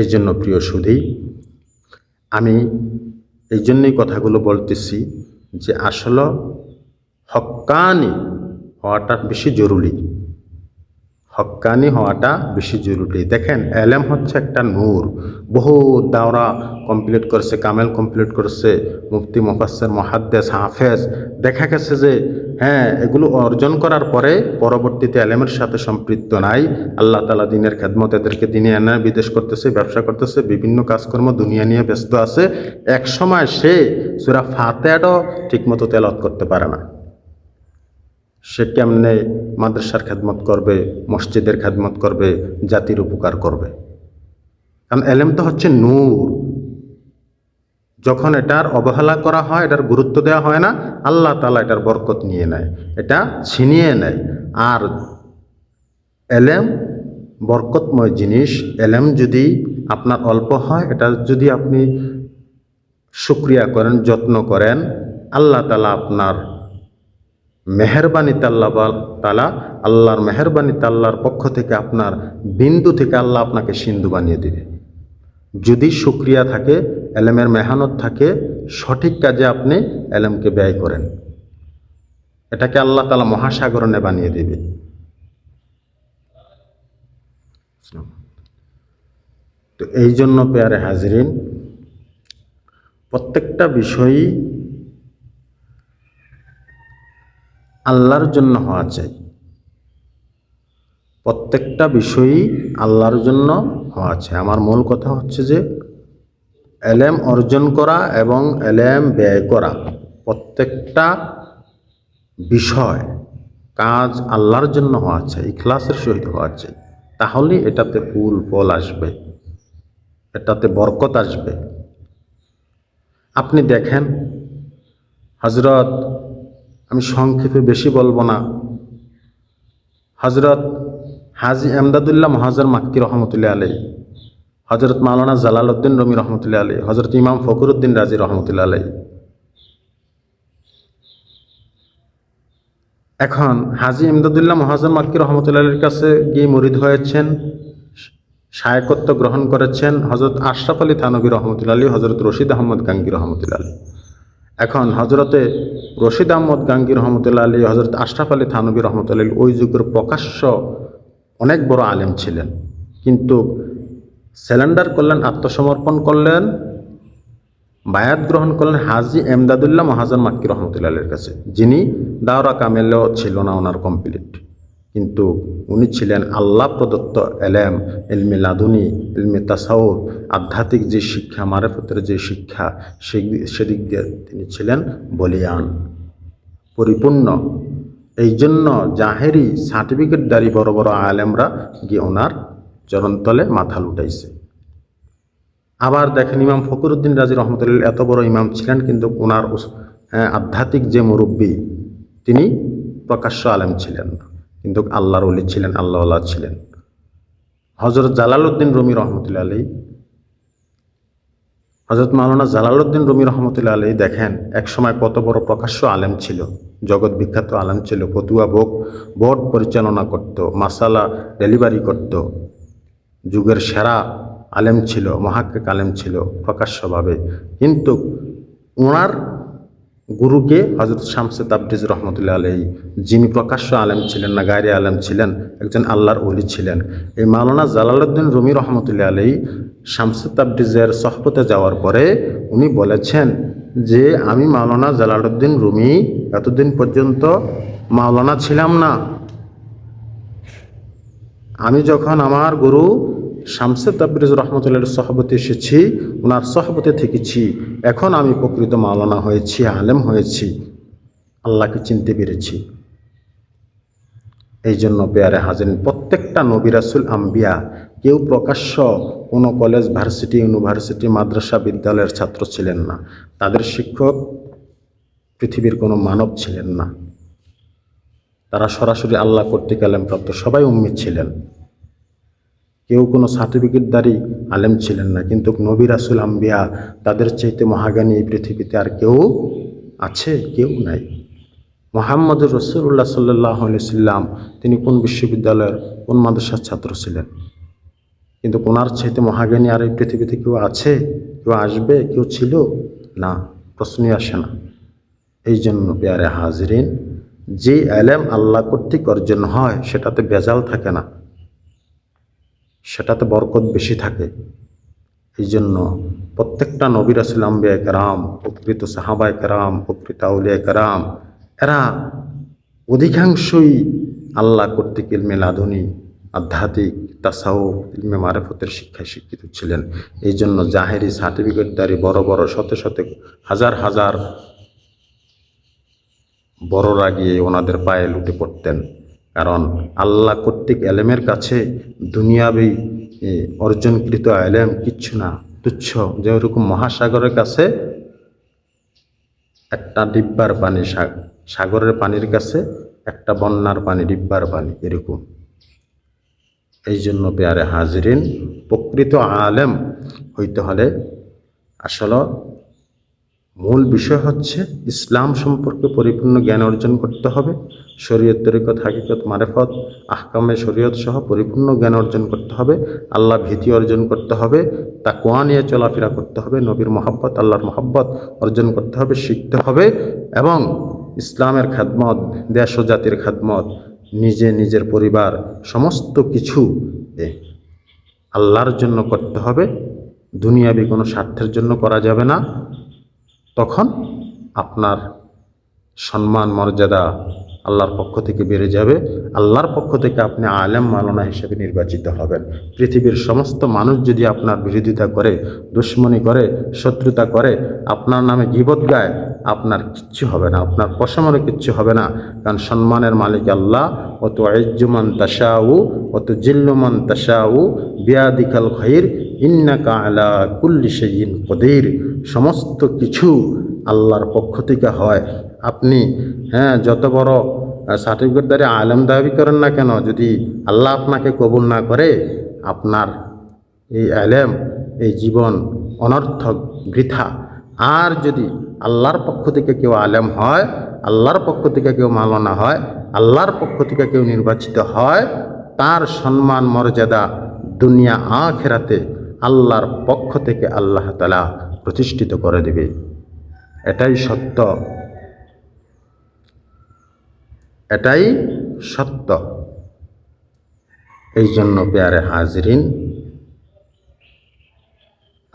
এই জন্য প্রিয় সুধী, আমি এই জন্যই কথাগুলো বলতেছি যে আসলে হকানি হওয়াটা বেশি জরুরি। হক্কানি হওয়াটা বেশি জরুরি। দেখেন, এলেম হচ্ছে একটা নূর। বহু দাওরা কমপ্লিট করছে, কামেল কমপ্লিট করছে, মুফতি মুফাসের মহাদ্দেস, হাফেজ। দেখা গেছে যে হ্যাঁ এগুলো অর্জন করার পরে পরবর্তীতে এলেমের সাথে সম্পৃক্ত নাই। আল্লাহ তালা দিনের খেদমত এদেরকে দিনে এনে বিদেশ করতেছে, ব্যবসা করতেছে, বিভিন্ন কাজকর্ম দুনিয়া নিয়ে ব্যস্ত আছে। এক সময় সে সুরা ফাতেয়াটাও ঠিকমতো তেলত করতে পারে না। সে কেমনে মাদ্রাসার খেদমত করবে, মসজিদের খেদমত করবে, জাতির উপকার করবে? কারণ এলেম তো হচ্ছে নূর। যখন এটার অবহেলা করা হয়, এটার গুরুত্ব দেওয়া হয় না, আল্লাহ তালা এটার বরকত নিয়ে নেয়, এটা ছিনিয়ে নেয়। আর এলেম, বরকতময় জিনিস, এলেম যদি আপনার অল্প হয়, এটা যদি আপনি শুক্রিয়া করেন, যত্ন করেন, আল্লাহ তালা আপনার মেহরবানি তাল্লা তালা, আল্লাহর মেহরবানি তাল্লার পক্ষ থেকে আপনার বিন্দু থেকে আল্লাহ আপনাকে সিন্ধু বানিয়ে দেবে। যদি সুক্রিয়া থাকে, এলেমের মেহানত থাকে, সঠিক কাজে আপনি এলেমকে ব্যয় করেন। এটাকে আল্লাহ তালা মহাসাগরণে বানিয়ে দেবে। তো এই জন্য পেয়ারে হাজরিন, প্রত্যেকটা বিষয়ই আল্লাহর জন্য হওয়া চাই। প্রত্যেকটা বিষয়ই আল্লাহর জন্য হওয়া চাই। আমার মূল কথা হচ্ছে যে, এলেম অর্জন করা এবং এলেম ব্যয় করা প্রত্যেকটা বিষয় কাজ আল্লাহর জন্য হওয়া চাই, ইখলাসের সহিত হওয়া চাই। তাহলে এটাতে ফুল ফল আসবে, এটাতে বরকত আসবে। আপনি দেখেন হজরত আমি সংক্ষেপে বেশি বলব না। হজরত হাজি এমদাদুল্লাহ মহাজর মাক্কি রহমতুল্লাহ আলী হজরত মাওলানা জালালউদ্দিন রমি রহমতুল্লাহ আলী হজরত ইমাম ফকরুদ্দিন রাজি রহমতুল্লাহ আলী এখন হাজি এমদাদুল্লাহ মহাজর মাক্কি রহমতুল্লাহ আলীর কাছে গিয়ে মরিদ হয়েছেন, শায়কত্ব গ্রহণ করেছেন হজরত আশরাফ আলী থানবী রহমতুল্লা আলী হজরত রশিদ আহমদ গাঙ্গি রহমতুল্লা আলী এখন হজরতে রশিদ আহমদ গাঙ্গি রহমতুল্লা আলী হজরত আশরাফ আলী থানবী রহমতুল্লা আলী ওই যুগের প্রকাশ্য অনেক বড় আলেম ছিলেন। কিন্তু স্যালেন্ডার করলেন আত্মসমর্পণ করলেন, বায়াত গ্রহণ করলেন হাজি এমদাদুল্লাহ মহাজন মাক্কি রহমতুল্লা আলীর কাছে। যিনি দাওরা কামেলেও ছিল না ওনার কমপ্লিট কিন্তু উনি ছিলেন আল্লাহ প্রদত্ত এলেম এলমে লাদুনি এলমে তাসাউর আধ্যাত্মিক যে শিক্ষা, মারেফতের যে শিক্ষা সেদিক দিয়ে তিনি ছিলেন বলিয়ান। পরিপূর্ণ। এই জন্য জাহেরি সার্টিফিকেটদারি বড় বড় আলেমরা গিয়ে ওনার চরণতলে মাথা লুটাইছে। আবার দেখেন ইমাম ফকরুদ্দিন রাজি রহমতুল্লাহ এত বড় ইমাম ছিলেন, কিন্তু ওনার আধ্যাত্মিক যে মুরব্বী, তিনি প্রকাশ্য আলেম ছিলেন না। কিন্তু আল্লাহর অলি ছিলেন আল্লাহ আল্লাহ ছিলেন। হজরত জালালউদ্দিন রমি রহমতুল্লা আলী হজরত মাওলানা জালালউদ্দিন রমি রহমতুল্লা আলী দেখেন, এক সময় কত বড় প্রকাশ্য আলেম ছিল, জগৎ বিখ্যাত আলেম ছিল পতুয়া বোক বোর্ড পরিচালনা করত, মাসালা ডেলিভারি করত, যুগের সেরা আলেম ছিল, মহাক্কিক আলেম ছিল প্রকাশ্যভাবে। কিন্তু ওনার গুরুকে হজরত শামসে তাবরিজ রহমতুল্লাহ আলহী যিনি প্রকাশ্য আলেম ছিলেন না, গায়রে আলেম ছিলেন, একজন আল্লাহর অলি ছিলেন। এই মাওলানা জালালউদ্দিন রুমি রহমতুল্লাহ আলহী শামসে তাবরিজের সহপতে যাওয়ার পরে উনি বলেছেন যে, আমি মাওলানা জালালউদ্দিন রুমি, এতদিন পর্যন্ত মাওলানা ছিলাম না। আমি যখন আমার গুরু শামসে তাবরিজ রহমতুল্লাহ সহবতে এসেছি, ওনার সহবতে থেকেছি। এখন আমি প্রকৃত মাওলানা হয়েছি, আলেম হয়েছি, আল্লাহকে চিনতে পেরেছি। এই জন্য পেয়ারে হাজির প্রত্যেকটা নবিরাসুল আম্বিয়া, কেউ প্রকাশ্য কোনো কলেজ, ভার্সিটি, ইউনিভার্সিটি, মাদ্রাসা, বিদ্যালয়ের ছাত্র ছিলেন না। তাদের শিক্ষক পৃথিবীর কোনো মানব ছিলেন না। তারা সরাসরি আল্লাহ কর্তৃক আলেমপ্রাপ্ত সবাই উম্মিদ ছিলেন। কেউ কোনো সার্টিফিকেটদারি আলেম ছিলেন না, কিন্তু নবী রাসুল আম্বিয়া তাদের চাইতে মহাগানী এই পৃথিবীতে আর কেউ আছে, কেউ নাই। মোহাম্মদুর রসুল্লাহ সাল্লাহ সাল্লাম, তিনি কোন বিশ্ববিদ্যালয়ের, কোন মাদ্রাসার ছাত্র ছিলেন? কিন্তু ওনার চাইতে মহাজ্ঞানী আর এই পৃথিবীতে কেউ আছে, কেউ আসবে, কেউ ছিল? না, প্রশ্নই আসে না। এই জন্য পেয়ারে হাজরিন, যে এলেম আল্লাহ কর্তৃক অর্জন হয়, সেটাতে বেজাল থাকে না। সেটাতে বরকত বেশি থাকে। এই জন্য প্রত্যেকটা নবীর আসল আম্বিয়া কেরাম, প্রকৃত সাহাবায় কেরাম, প্রকৃত আউলিয়া কেরাম, এরা অধিকাংশই আল্লাহ কর্তৃক ইলমে লাধুনী আধ্যাত্মিক তাসাও ইলমে মারেফতের শিক্ষায় শিক্ষিত ছিলেন। এই জন্য জাহেরি সার্টিফিকেটদারি বড় বড়, শত শত, হাজার হাজার বড়রা গিয়ে ওনাদের পায়ে লুটে পড়তেন। কারণ আল্লাহ কর্তৃক এলেমের কাছে দুনিয়াবি অর্জনকৃত এলেম কিচ্ছু না, তুচ্ছ। যেরকম মহাসাগরের কাছে, একটা ডিব্বার পানি সাগরের পানির কাছে, একটা বন্যার পানি, ডিব্বার পানি, এরকম। এই জন্য পেয়ারে হাজরিন, প্রকৃত আলেম হইতে হলে আসলে মূল বিষয় হচ্ছে ইসলাম সম্পর্কে পরিপূর্ণ জ্ঞান অর্জন করতে হবে, শরীয়ত তরিকত, হাকিকত, মারেফত, আহকামে শরীয়ত সহ পরিপূর্ণ জ্ঞান অর্জন করতে হবে, আল্লাহ ভীতি অর্জন করতে হবে তা কোয়া নিয়ে চলাফেরা করতে হবে, নবীর মহাব্বত, আল্লাহর মহব্বত অর্জন করতে হবে, শিখতে হবে এবং ইসলামের খাদমত দেশ ও জাতির খাদমত, নিজে নিজের পরিবার, সমস্ত কিছু আল্লাহর জন্য করতে হবে, দুনিয়াবি কোনো স্বার্থের জন্য করা যাবে না। তখন আপনার সম্মান মর্যাদা আল্লাহর পক্ষ থেকে বেড়ে যাবে। আল্লাহর পক্ষ থেকে আপনি আলেম মালনা হিসেবে নির্বাচিত হবেন। পৃথিবীর সমস্ত মানুষ যদি আপনার বিরোধিতা করে, দুশ্মনী করে, শত্রুতা করে, আপনার নামে গিবত গায়, আপনার কিচ্ছু হবে না, আপনার পশমনে কিচ্ছু হবে না। কারণ সম্মানের মালিক আল্লাহ। অত আইজুমান তাসাউ অত জিল্লুমান তাসাউ বিয়াদিকাল খৈর ইন্নাকা আলা কুল্লি সেইন কদির। সমস্ত কিছু আল্লাহর পক্ষ থেকে হয়। আপনি হ্যাঁ যত বড় সার্টিফিকেট দ্বারা আলেম দাবি করেন না কেন, যদি আল্লাহ আপনাকে কবুল না করে, আপনার এই আলেম, এই জীবন অনর্থক, বৃথা। আর যদি আল্লাহর পক্ষ থেকে কেউ আলেম হয়, আল্লাহর পক্ষ থেকে কেউ মালনা হয়, আল্লাহর পক্ষ থেকে কেউ নির্বাচিত হয়, তার সম্মান, মর্যাদা দুনিয়া আখেরাতে আল্লাহর পক্ষ থেকে আল্লাহ তালা প্রতিষ্ঠিত করে দেবে। এটাই সত্য। এটাই সত্য। এই জন্য পেয়ারে হাজরিন,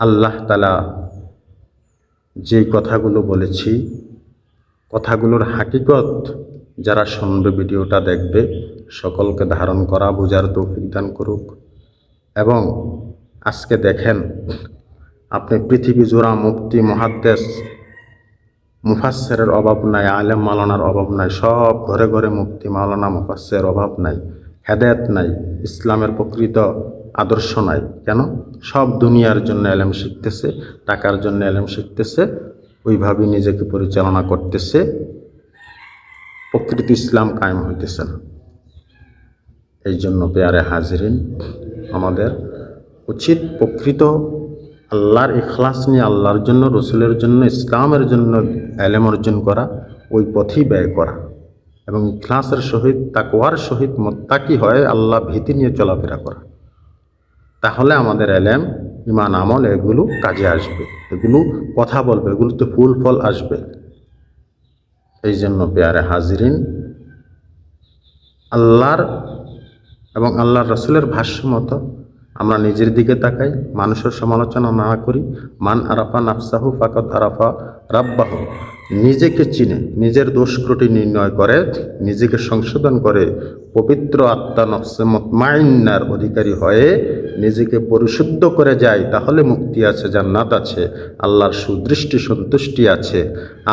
আল্লাহ তালা যে কথাগুলো বলেছি, কথাগুলোর হাকিকত যারা শুনবে, ভিডিওটা দেখবে, সকলকে ধারণ করা, বোঝার তৌফিক দান করুক। এবং আজকে দেখেন, আপনি পৃথিবী জোড়া মুক্তি মহাদ্দেশ মুফাসের অভাব নাই, আলেম মালানার অভাব নাই, সব ঘরে ঘরে মুক্তি মালানা মুফাসের অভাব নাই, হেদায়ত নাই, ইসলামের প্রকৃত আদর্শ নাই। কেন? সব দুনিয়ার জন্য এলেম শিখতেছে, টাকার জন্য এলেম শিখতেছে ওইভাবে নিজেকে পরিচালনা করতেছে, প্রকৃত ইসলাম কায়েম হইতেছে না এই জন্য পেয়ারে হাজিরিন, আমাদের উচিত প্রকৃত আল্লাহর ইখলাস নিয়ে, আল্লাহর জন্য, রসুলের জন্য, ইসলামের জন্য এলেম অর্জন করা, ওই পথেই ব্যয় করা। এবং ইখলাসের সহিত, তাকওয়ার সহিত মোত্তাকি হয় আল্লাহ ভীতি নিয়ে চলাফেরা করা। তাহলে আমাদের এলেম ইমান আমল এগুলো কাজে আসবে। এগুলো কথা বলবে এগুলোতে ফুল ফল আসবে। এই জন্য পেয়ারে হাজিরিন, আল্লাহর এবং আল্লাহর রসুলের ভাষ্য মতো আমরা নিজের দিকে তাকাই, মানুষের সমালোচনা না করি। মান আরাফা নাফসাহু ফাকত আরাফা রাব্বাহ। নিজেকে চিনে, নিজের দোষ ত্রুটি নির্ণয় করে, নিজেকে সংশোধন করে, পবিত্র আত্মা নফসে মতমাইন্নার অধিকারী হয়ে নিজেকে পরিশুদ্ধ করে যায়, তাহলে মুক্তি আছে, জান্নাত আছে, আল্লাহর সুদৃষ্টি সন্তুষ্টি আছে।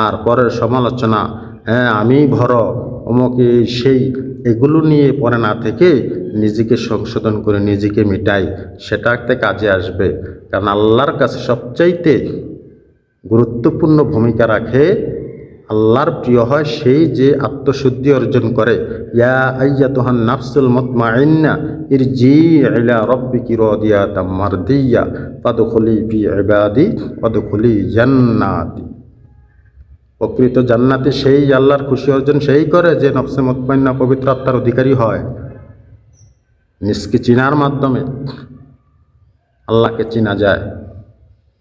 আর পরের সমালোচনা হ্যাঁ আমি ভর অমকে সেই এগুলো নিয়ে পরে না থেকে নিজেকে সংশোধন করে নিজেকে মিটাই, সেটা একটা কাজে আসবে। কারণ আল্লাহর কাছে সবচাইতে গুরুত্বপূর্ণ ভূমিকা রাখে আল্লাহর প্রিয় হয় সেই যে আত্মশুদ্ধি অর্জন করে। ইয়া আইয়া তোহান নাফসুল মতমাইন্না ইর জি ইলা রব্বিকি রদিয়াতাম মারদিয়া পাদখলি ফি ইবাদি পাদখলি জান্নাতি। প্রকৃত জান্নাতে সেই আল্লাহর খুশি অর্জন সেই করে যে নফসে মতমাইন্না পবিত্র আত্মার অধিকারী হয়। নিজকে চিনার মাধ্যমে আল্লাহকে চেনা যায়।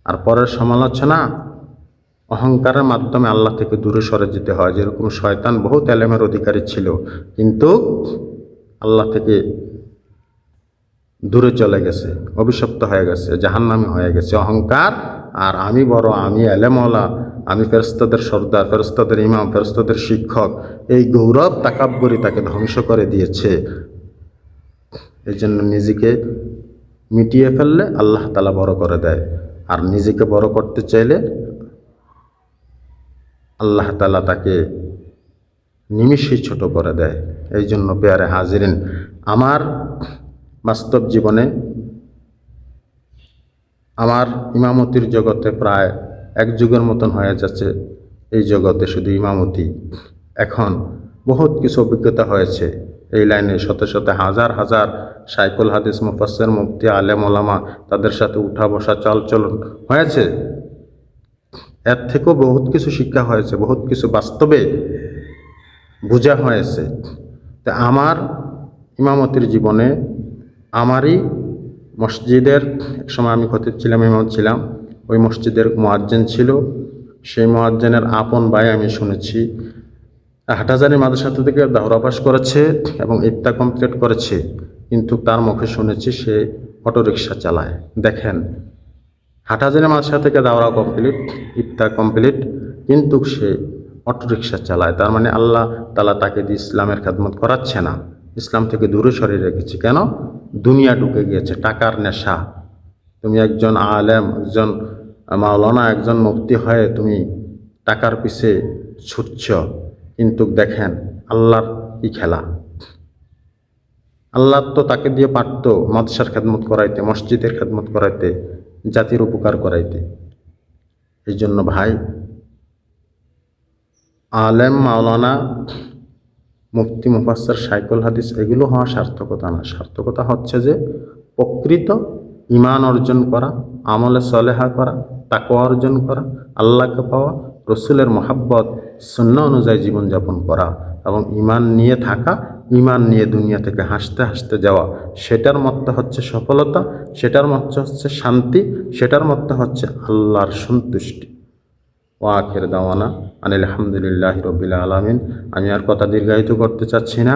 আর পরের সমালোচনা, অহংকারের মাধ্যমে আল্লাহ থেকে দূরে সরে যেতে হয়, যেরকম শয়তান বহু এলেমের অধিকারী ছিল। কিন্তু আল্লাহ থেকে দূরে চলে গেছে, অভিশপ্ত হয়ে গেছে, জাহান্নামি হয়ে গেছে। অহংকার আর আমি বড়, আমি এলেমওয়ালা, আমি ফেরস্তাদের সর্দার ফেরস্তাদের ইমাম ফেরস্তাদের শিক্ষক, এই গৌরব তাকাব্বরি তাকে ধ্বংস করে দিয়েছে। এই জন্য নিজেকে মিটিয়ে ফেললে আল্লাহ তালা বড় করে দেয়। আর নিজেকে বড় করতে চাইলে আল্লাহ তালা তাকে নিমিষেই ছোট করে দেয়। এই জন্য পেয়ারে হাজিরিন, আমার বাস্তব জীবনে আমার ইমামতির জগতে প্রায় এক যুগের মতন হয়ে যাচ্ছে এই জগতে শুধু ইমামতি। এখন বহুত কিছু অভিজ্ঞতা হয়েছে। এই লাইনে শত শত হাজার হাজার সাইকুল হাদিস মুফাসের মুফতি, আলেম, ওলামা তাদের সাথে উঠা বসা চালচলন হয়েছে। এর থেকেও বহুত কিছু শিক্ষা হয়েছে, বহুত কিছু বাস্তবে বোঝা হয়েছে। তা আমার ইমামতির জীবনে আমারই মসজিদের এক সময় আমি খতিব ছিলাম ইমাম ছিলাম, ওই মসজিদের মোয়াজ্জেন ছিল। সেই মোয়াজ্জেনের আপন ভাই আমি শুনেছি। হাটাজারি মাদ্রাসা থেকে দাওরা পাস করেছে এবং ইফতা কমপ্লিট করেছে। কিন্তু তার মুখে শুনেছি সে অটোরিকশা চালায়। দেখেন হাটাজারি মাদ্রাসা থেকে দাওরা কমপ্লিট, ইফতা কমপ্লিট, কিন্তু সে অটোরিকশা চালায়। তার মানে আল্লাহ তালা তাকে দিয়ে ইসলামের খেদমত করাচ্ছে না। ইসলাম থেকে দূরে সরিয়ে রেখেছে। কেন? দুনিয়া ঢুকে গিয়েছে, টাকার নেশা। তুমি একজন আলেম, একজন মাওলানা, একজন মুক্তি হয়ে তুমি টাকার পিছে ছুটছ। কিন্তু দেখেন, আল্লাহর কি খেলা। আল্লাহ তো তাকে দিয়ে পারত মাদ্রাসার খেদমত করাইতে, মসজিদের খেদমত করাইতে, জাতির উপকার করাইতে। এই জন্য ভাই, আলেম, মাওলানা মুফতি মুফাসসার সাইকুল হাদিস এগুলো হওয়া সার্থকতা না। সার্থকতা হচ্ছে যে প্রকৃত ইমান অর্জন করা, আমলে সলেহা করা তাকে অর্জন করা, আল্লাহকে পাওয়া, রসুলের মহাব্বত শূন্য অনুযায়ী জীবনযাপন করা এবং ইমান নিয়ে থাকা ইমান নিয়ে দুনিয়া থেকে হাসতে হাসতে যাওয়া, সেটার মধ্যে হচ্ছে সফলতা, সেটার মধ্যে হচ্ছে শান্তি, সেটার মধ্যে হচ্ছে আল্লাহর সন্তুষ্টি। ও আখের দাওয়ানা আনিল আলহামদুলিল্লাহ রবিল আলমিন। আমি আর কথা দীর্ঘায়িত করতে চাচ্ছি না।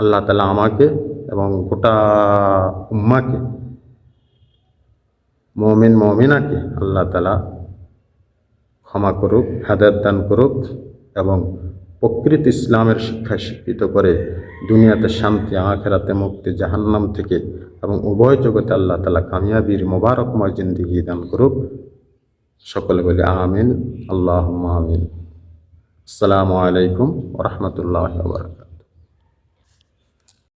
আল্লাহ তালা আমাকে এবং গোটা উম্মাকে, মমিন মমিনাকে আল্লাহ তালা ক্ষমা করুক, হেদায়ত দান করুক এবং প্রকৃত ইসলামের শিক্ষায় শিক্ষিত করে দুনিয়াতে শান্তি, আখেরাতে মুক্তি, জাহান্নাম থেকে এবং উভয় জগতে আল্লাহ তালা কামিয়াবির মোবারকময় জিন্দিগি দান করুক। সকলে বলি আমিন আল্লাহ আমিন। আসসালামু আলাইকুম রহমতুল্লাহ বারকাত